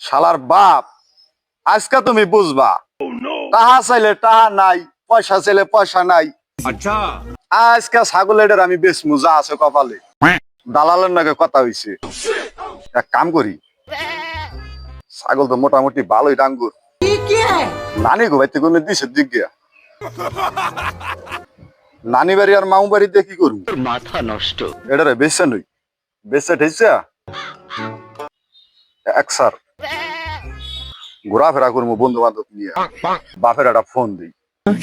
শালার বাপ আজকে তুমি বুঝবা। তাহা চাইলে তাহা নাই পয়সা চাইলে পয়সা নাই। আচ্ছা। আজকে ছাগলের আমি বেশ মোজা আছে কপালে। দালালের নাকি কথা হয়েছে এক কাম করি। ছাগল তো মোটামুটি ভালোই ডাঙ্গুর। নানি ঘুমাইতে কোনো দিছে দিগিয়া নানি বাড়ি আর মামু বাড়িতে কি করু মাথা নষ্ট। এটা বেসে নই। বেসে ঠেসা এক ঘোরাফেরা করব বন্ধু বান্ধব নিয়ে বাপের একটা ফোন দিই।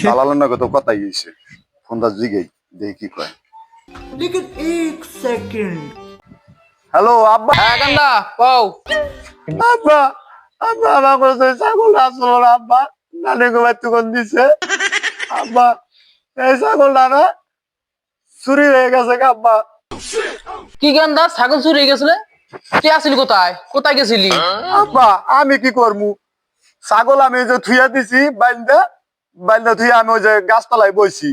দালালের নাকি তো কথাই এসে ফোনটা জিগেই দেখি কি কয়। লেকিন হ্যালো আব্বা। হ্যাঁ আব্বা আব্বা আমার ছাগল আসলো না আব্বা নানি গো বাচ্চু দিছে? আব্বা এই ছাগল না চুরি হয়ে গেছে আব্বা। কি কান্দা ছাগল চুরি হয়ে গেছিল তুই আসিলি কোথায়? কোথায় গেছিলি? আব্বা আমি কি করব ছাগল আমি যে থুইয়া দিছি, বাইন্দা বাইন্দা থুইয়া আমি ওই যে গাছতলায় বইছি।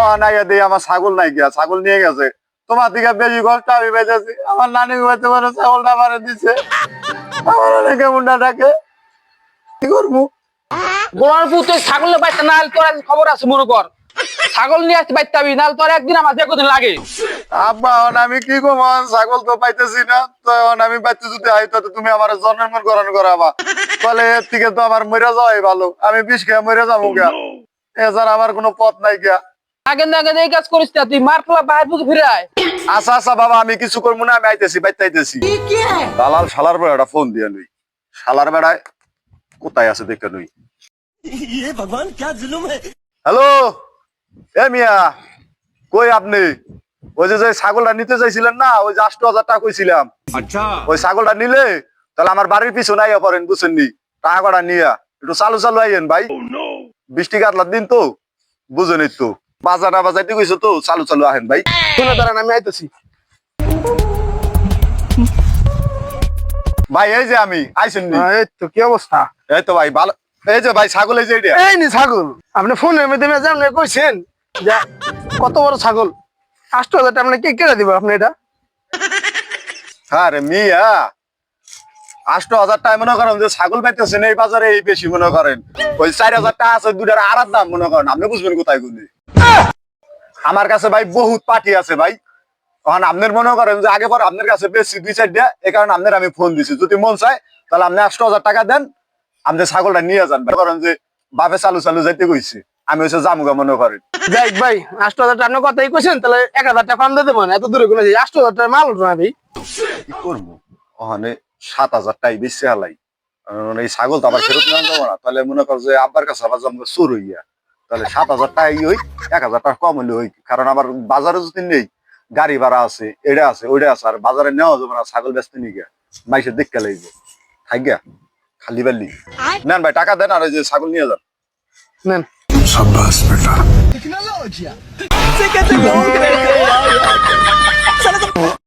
ও নাই দেই, আমার ছাগল নাই গিয়া, ছাগল নিয়ে গেছে। তোমার দিকে বেশি কষ্ট আমি বেঁচেছি আমার নানি বাড়িতে বলে ছাগলটা মারে দিছে। আমার অনেক মুন্ডা ডাকে, কি তুই ছাগলের বাইতে নাল তোর খবর আছে মনে কর ছাগল নিয়ে আসতে পাবি নাল তোর একদিন আমার যে কদিন লাগে। আব্বা এখন আমি কি কম? ছাগল তো পাইতেছি না। তো এখন আমি বাচ্চা যদি আই তো তুমি আমার জন্মগ্রহণ গ্রহণ করাবা। তাহলে এর থেকে তো আমার মরে যাওয়াই ভালো। আমি বিষ খেয়ে মরে যাব গা। oh, এছাড়া আমার কোনো পথ নাই গিয়া আগে না এই কাজ আচ্ছা, আচ্ছা, আমি আমি আইতেছি ফোন কোথায় আছে হ্যালো? এ মিয়া কই আপনি? ওই যে ছাগলটা নিতে চাইছিলেন না ওই যে আষ্ট হাজার টাকা কইছিলাম। আচ্ছা। ওই ছাগলটা নিলে তাহলে আমার বাড়ির পিছু নাই পড়েন বুঝছেন নি? টাকাটা নিয়া। একটু চালু চালু আইয়েন ভাই। oh, বৃষ্টি কাটলার দিন তো বুঝেনি তো। বাজার না বাজার দিকে তো চালু চালু আহেন ভাই। শুনে দাঁড়ান আমি আইতেছি। ভাই এই যে আমি আইছেন নি? হ্যাঁ, এই তো কি অবস্থা? এই তো ভাই ভালো। এই যে ভাই ছাগল এই যে এই নি ছাগল। আপনি ফোনের মধ্যে মেজাম কইছেন যা কত বড় ছাগল? আষ্ট হাজার টাকা কেটে দিব? আপনি এটা? হ্যাঁ রে মিয়া আষ্ট হাজার টাকা মনে করেন যে ছাগল পাইতেছেন, এই বাজারে এই বেশি মনে করেন। ওই চার হাজার টাকা আছে দুটার আড়ার দাম মনে করেন। আপনি বুঝবেন কোথায় গুলি। আমার কাছে ভাই বহুত পার্টি আছে ভাই। তখন আপনার মনে করেন যে আগে পর আপনার কাছে বেশি দুই চারটা এই কারণে আপনার আমি ফোন দিছি। যদি মন চায়, তাহলে আপনি আষ্ট হাজার টাকা দেন, আপনি ছাগলটা নিয়ে যান। করেন যে বাপে চালু চালু যাইতে কইছি। আমি হচ্ছে জামুগা মনে করি যাই ভাই আষ্ট হাজার টাকা আপনার কথাই কইছেন তাহলে এক হাজার টাকা কম দেবেন। এত দূরে কোনো আষ্ট হাজার টাকা মাল উঠো না ভাই। কি করব? ওখানে সাত হাজার টাই বেশি হালাই। এই ছাগল তো আবার ফেরত না যাব না। তাহলে মনে কর যে আব্বার কাছে আবার জমবে চোর হইয়া তাহলে সাত হাজার টাকাই হই এক হাজার টাকা কম হইলে হই। কারণ আবার বাজারে যদি নেই গাড়ি ভাড়া আছে এটা আছে ওইটা আছে আর বাজারে নেওয়া যাবে না ছাগল বেচতে নি গিয়া। মাইসের দেখতে লাগবে থাক গিয়া খালি বালি। নেন ভাই টাকা দেন আর ওই যে ছাগল নিয়ে যান। নেন। sua báspera. Tecnologia! Você quer ter